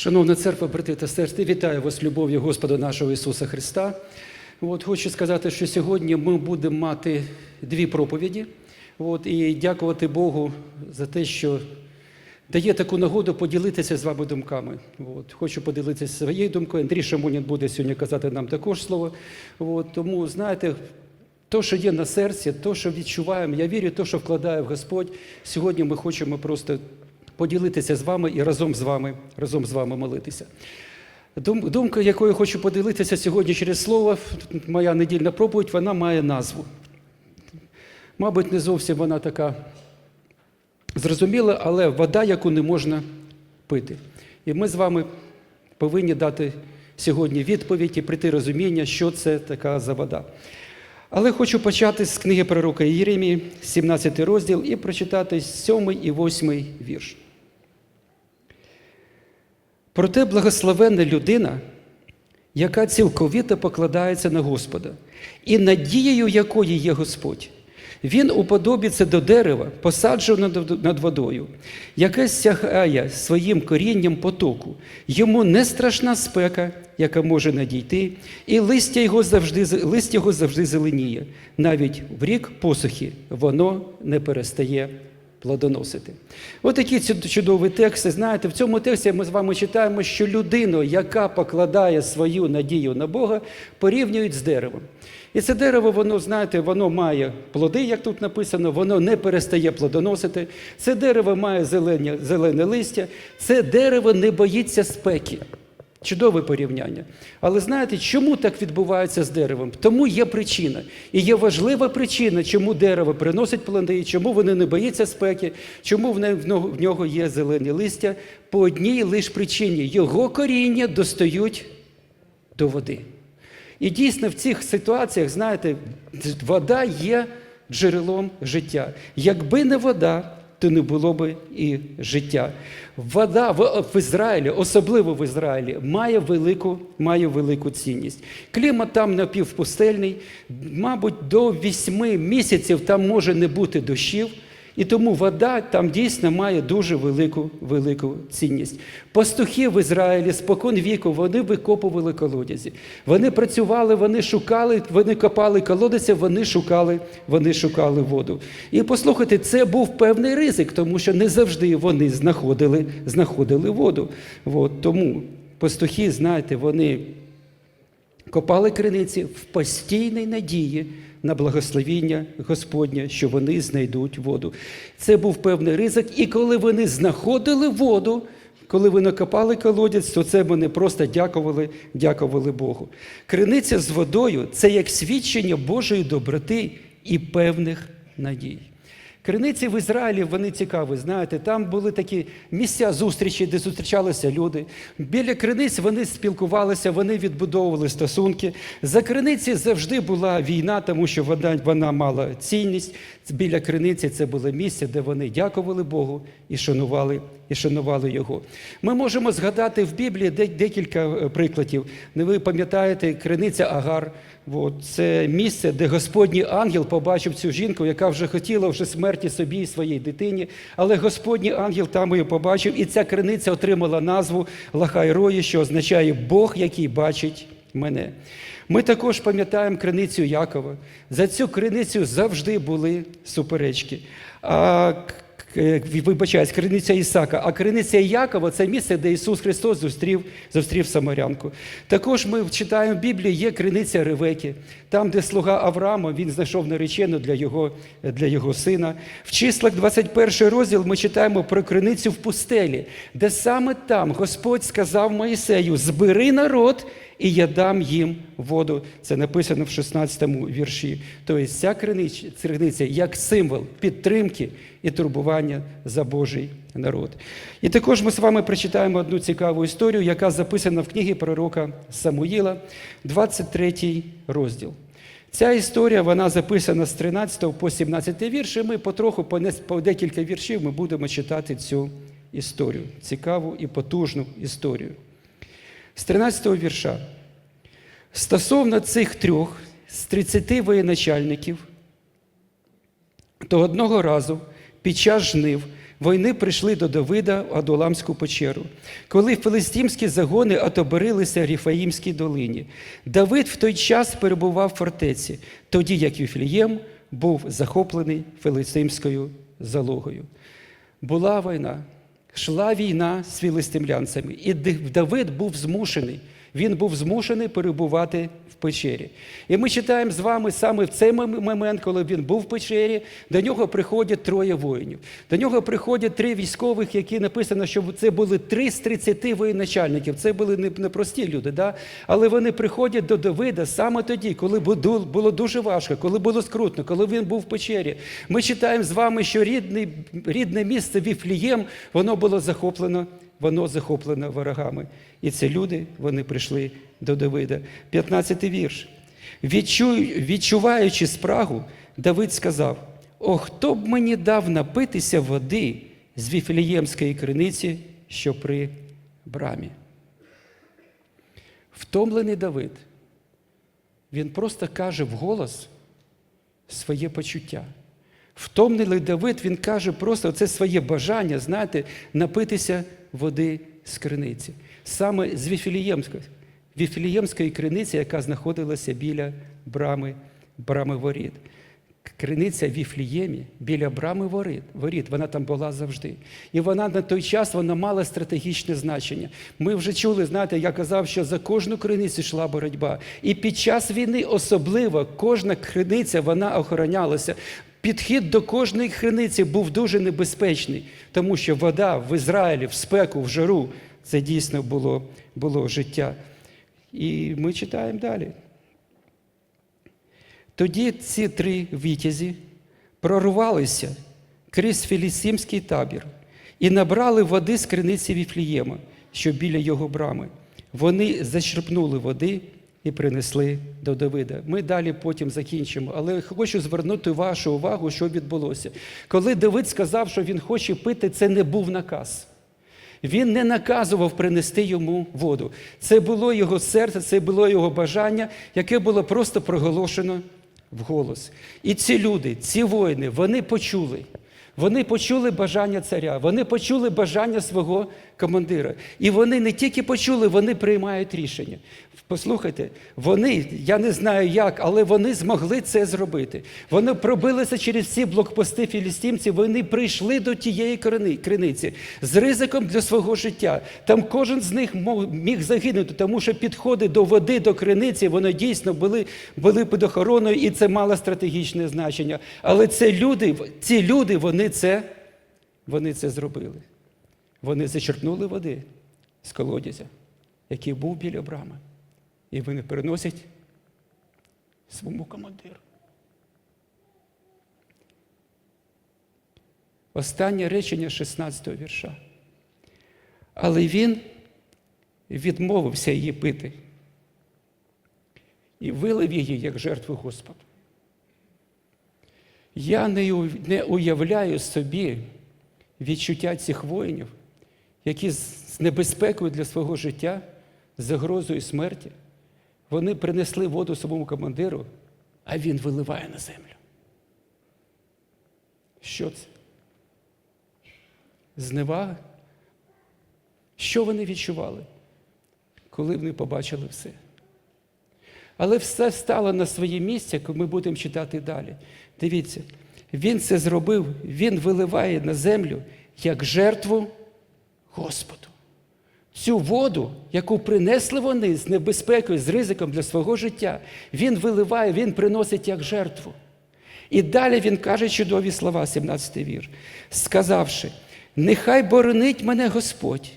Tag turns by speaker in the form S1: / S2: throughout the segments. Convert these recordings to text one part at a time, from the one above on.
S1: Шановна церква, брати та сестри, вітаю вас любов'ю Господа нашого Ісуса Христа. От, хочу сказати, що сьогодні ми будемо мати дві проповіді. От, і дякувати Богу за те, що дає таку нагоду поділитися з вами думками. От, хочу поділитися своєю думкою. Андрій Шамонін буде сьогодні казати нам також слово. От, тому, знаєте, то, що є на серці, то, що відчуваємо, я вірю, то, що вкладає в Господь. Сьогодні ми хочемо просто поділитися з вами і разом з вами, разом з вами молитися. Думка, якою хочу поділитися сьогодні через слово, моя недільна проповідь, вона має назву. Мабуть, не зовсім вона така зрозуміла, але вода, яку не можна пити. І ми з вами повинні дати сьогодні відповідь і прийти розуміння, що це така за вода. Але хочу почати з книги пророка Єремії, 17 розділ, і прочитати 7 і 8 вірш. Проте благословенна людина, яка цілковито покладається на Господа, і надією якої є Господь. Він уподобиться до дерева, посадженого над- водою, яке сягає своїм корінням потоку. Йому не страшна спека, яка може надійти, і листя його завжди, листя його завжди зеленіє. Навіть в рік посухи воно не перестає плодоносити. Ось такі чудові тексти. Знаєте, в цьому тексті ми з вами читаємо, що людину, яка покладає свою надію на Бога, порівнюють з деревом. І це дерево, воно, знаєте, воно має плоди, як тут написано, воно не перестає плодоносити. Це дерево має зелене, зелене листя, це дерево не боїться спеки. Чудове порівняння. Але знаєте, чому так відбувається з деревом? Тому є причина. І є важлива причина, чому дерево приносить плоди, чому вони не боїться спеки, чому в нього є зелені листя. По одній лише причині його коріння достають до води. І дійсно в цих ситуаціях, знаєте, вода є джерелом життя. Якби не вода, то не було би і життя. Вода в, в Ізраїлі, особливо в Ізраїлі, має велику, має велику цінність. Клімат там напівпустельний, мабуть, до вісьми місяців там може не бути дощів. І тому вода там дійсно має дуже велику, велику цінність. Пастухи в Ізраїлі спокон віку вони викопували колодязі. Вони працювали, вони шукали, вони копали колодязі, вони шукали, вони шукали воду. І послухайте, це був певний ризик, тому що не завжди вони знаходили, знаходили воду. От, тому пастухи, знаєте, вони копали криниці в постійній надії на благословіння Господнє, що вони знайдуть воду. Це був певний ризик, і коли вони знаходили воду, коли вони копали колодязь, то це вони просто дякували, дякували Богу. Криниця з водою це як свідчення Божої доброти і певних надій. Криниці в Ізраїлі вони цікаві. Знаєте, там були такі місця зустрічі, де зустрічалися люди. Біля криниць вони спілкувалися, вони відбудовували стосунки. За криниці завжди була війна, тому що вона, вона мала цінність. Біля криниці це було місце, де вони дякували Богу і шанували, і шанували його. Ми можемо згадати в Біблії декілька е, прикладів. Ви пам'ятаєте, криниця Агар. От, це місце, де Господній ангел побачив цю жінку, яка вже хотіла вже смерті собі і своїй дитині. Але Господній ангел там її побачив, і ця криниця отримала назву Лахайрої, що означає Бог, який бачить мене. Ми також пам'ятаємо криницю Якова. За цю криницю завжди були суперечки. А вибачаюсь, криниця Ісака, а криниця Якова це місце, де Ісус Христос зустрів, зустрів Самарянку. Також ми читаємо в Біблії, є криниця Ревеки, там, де слуга Авраама, він знайшов наречену для його, для його сина. В числах 21 розділ ми читаємо про криницю в пустелі, де саме там Господь сказав Моїсею: збери народ і я дам їм воду. Це написано в 16 вірші. Тобто ця криниця, як символ підтримки і турбування за Божий народ. І також ми з вами прочитаємо одну цікаву історію, яка записана в книгі пророка Самуїла, 23 розділ. Ця історія вона записана з 13 по 17 вірш, ми потроху по по декілька віршів ми будемо читати цю історію, цікаву і потужну історію. З 13 вірша. Стосовно цих трьох з 30 воєначальників, то одного разу під час жнив війни прийшли до Давида в Адуламську печеру, коли филистимські загони отоборилися в Ріфаїмській долині. Давид в той час перебував в фортеці, тоді як Віфлієм був захоплений филистимською залогою. Була війна, йшла війна з філистимлянцями, і Давид був змушений. Він був змушений перебувати в печері. І ми читаємо з вами саме в цей момент, коли він був в печері, до нього приходять троє воїнів. До нього приходять три військових, які написано, що це були три з 30 воєначальників. Це були не прості люди, да? але вони приходять до Давида саме тоді, коли було дуже важко, коли було скрутно, коли він був в печері. Ми читаємо з вами, що рідне, рідне місце Віфлієм, воно було захоплено воно захоплено ворогами. І ці люди вони прийшли до Давида. 15-й вірш. Відчуваючи спрагу, Давид сказав: О, хто б мені дав напитися води з Віфліємської криниці, що при брамі. Втомлений Давид, він просто каже вголос своє почуття. Втомлений Давид, він каже просто це своє бажання, знаєте, напитися води з криниці. Саме з Віфіліємської, Віфіліємської криниці, яка знаходилася біля брами, брами воріт. Криниця в Віфліємі біля брами воріт, воріт, вона там була завжди. І вона на той час вона мала стратегічне значення. Ми вже чули, знаєте, я казав, що за кожну криницю йшла боротьба. І під час війни особливо кожна криниця вона охоронялася. Підхід до кожної криниці був дуже небезпечний, тому що вода в Ізраїлі, в спеку, в жару це дійсно було, було життя. І ми читаємо далі. Тоді ці три вітязі прорвалися крізь філістимський табір і набрали води з криниці Віфлієма, що біля його брами. Вони зачерпнули води і принесли до Давида. Ми далі потім закінчимо, але хочу звернути вашу увагу, що відбулося. Коли Давид сказав, що він хоче пити, це не був наказ. Він не наказував принести йому воду. Це було його серце, це було його бажання, яке було просто проголошено вголос. І ці люди, ці воїни, вони почули. Вони почули бажання царя, вони почули бажання свого командира. І вони не тільки почули, вони приймають рішення. Послухайте, вони, я не знаю як, але вони змогли це зробити. Вони пробилися через всі блокпости філістимців, вони прийшли до тієї криниці з ризиком для свого життя. Там кожен з них міг загинути, тому що підходи до води, до криниці, вони дійсно були були під охороною, і це мало стратегічне значення. Але це люди, ці люди, вони це, вони це зробили. Вони зачерпнули води з колодязя, який був біля брами. І вони переносять своєму командиру. Останнє речення 16-го вірша. Але він відмовився її пити і вилив її як жертву Господу. Я не уявляю собі відчуття цих воїнів, які з небезпекою для свого життя, загрозою смерті, вони принесли воду своєму командиру, а він виливає на землю. Що це? Зневага? Що вони відчували, коли вони побачили все? Але все стало на своє місце, коли ми будемо читати далі. Дивіться, він це зробив, він виливає на землю як жертву Господу. Цю воду, яку принесли вони з небезпекою, з ризиком для свого життя, він виливає, він приносить як жертву. І далі він каже чудові слова, 17-й вір, сказавши: нехай боронить мене Господь,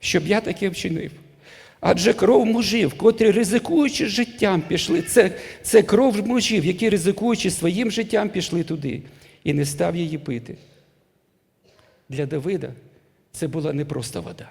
S1: щоб я таке вчинив. Адже кров мужів, котрі ризикуючи життям пішли, це це кров мужів, які ризикуючи своїм життям пішли туди і не став її пити. Для Давида це була не просто вода.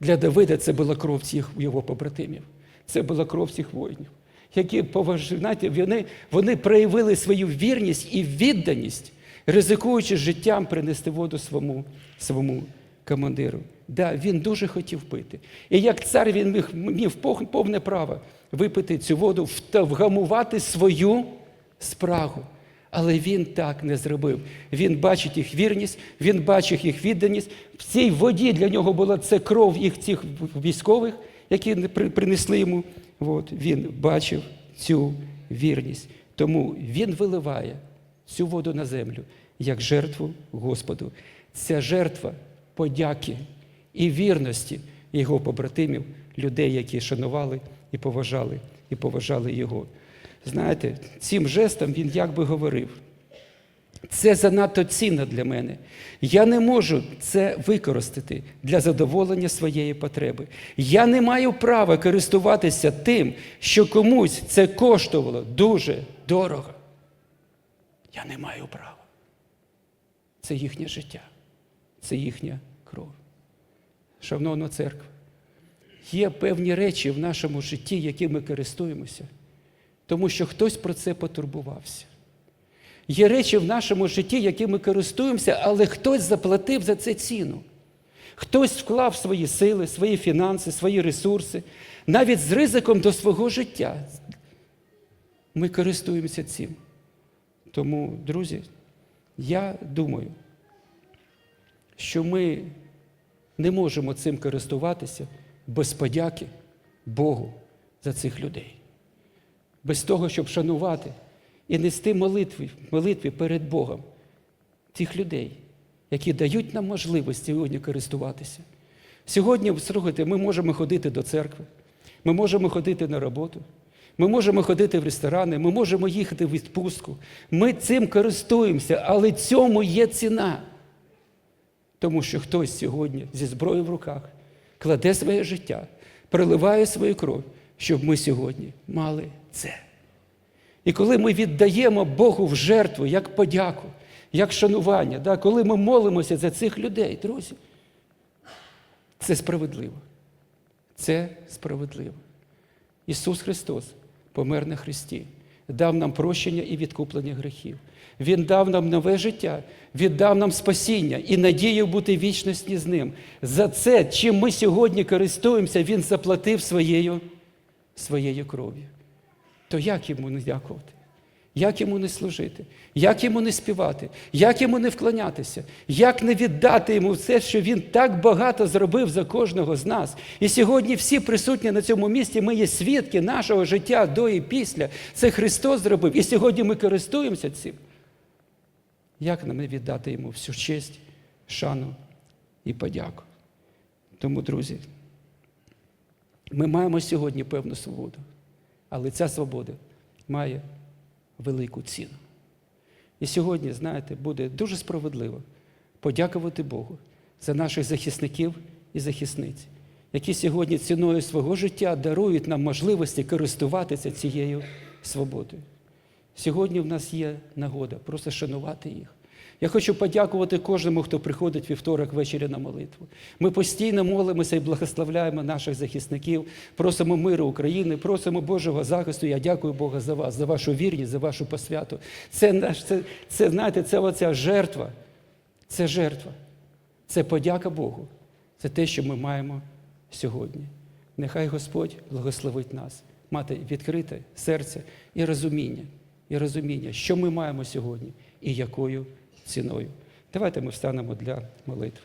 S1: Для Давида це була кров всіх його побратимів. Це була кров всіх воїнів, які знаєте, вони, вони проявили свою вірність і відданість, ризикуючи життям принести воду своєму, своєму командиру. Да, Він дуже хотів пити. І як цар він міг, міг повне право випити цю воду, вгамувати свою спрагу. Але він так не зробив. Він бачить їх вірність, він бачить їх відданість. В цій воді для нього була це кров їх цих військових, які при- принесли йому. От, він бачив цю вірність. Тому він виливає цю воду на землю як жертву Господу. Ця жертва подяки і вірності його побратимів, людей, які шанували і поважали, і поважали його. Знаєте, цим жестом він як би говорив. Це занадто цінно для мене. Я не можу це використати для задоволення своєї потреби. Я не маю права користуватися тим, що комусь це коштувало дуже дорого. Я не маю права. Це їхнє життя, це їхня кров. Шановна церква, є певні речі в нашому житті, які ми користуємося, тому що хтось про це потурбувався. Є речі в нашому житті, які ми користуємося, але хтось заплатив за це ціну. Хтось вклав свої сили, свої фінанси, свої ресурси, навіть з ризиком до свого життя. Ми користуємося цим. Тому, друзі, я думаю, що ми не можемо цим користуватися без подяки Богу за цих людей, без того, щоб шанувати і нести молитви, молитви перед Богом тих людей, які дають нам можливість сьогодні користуватися. Сьогодні, слухайте, ми можемо ходити до церкви, ми можемо ходити на роботу, ми можемо ходити в ресторани, ми можемо їхати в відпустку. Ми цим користуємося, але цьому є ціна. Тому що хтось сьогодні зі зброєю в руках кладе своє життя, проливає свою кров, щоб ми сьогодні мали це. І коли ми віддаємо Богу в жертву як подяку, як шанування, да, коли ми молимося за цих людей, друзі, це справедливо. Це справедливо. Ісус Христос помер на Христі, дав нам прощення і відкуплення гріхів. Він дав нам нове життя, віддав нам спасіння і надію бути вічності з Ним. За це, чим ми сьогодні користуємося, Він заплатив своєю, своєю кров'ю. То як йому не дякувати? Як йому не служити? Як йому не співати? Як йому не вклонятися? Як не віддати йому все, що він так багато зробив за кожного з нас? І сьогодні всі присутні на цьому місці, ми є свідки нашого життя до і після. Це Христос зробив. І сьогодні ми користуємося цим. Як нам не віддати йому всю честь, шану і подяку? Тому, друзі, ми маємо сьогодні певну свободу, але ця свобода має велику ціну. І сьогодні, знаєте, буде дуже справедливо подякувати Богу за наших захисників і захисниць, які сьогодні ціною свого життя дарують нам можливості користуватися цією свободою. Сьогодні в нас є нагода просто шанувати їх. Я хочу подякувати кожному, хто приходить вівторок ввечері на молитву. Ми постійно молимося і благословляємо наших захисників, просимо миру України, просимо Божого захисту. Я дякую Богу за вас, за вашу вірність, за вашу посвяту. Це наш, це, це знаєте, це оця жертва. Це жертва. Це подяка Богу. Це те, що ми маємо сьогодні. Нехай Господь благословить нас, мати відкрите серце і розуміння, і розуміння, що ми маємо сьогодні і якою ціною. Давайте ми встанемо для молитви.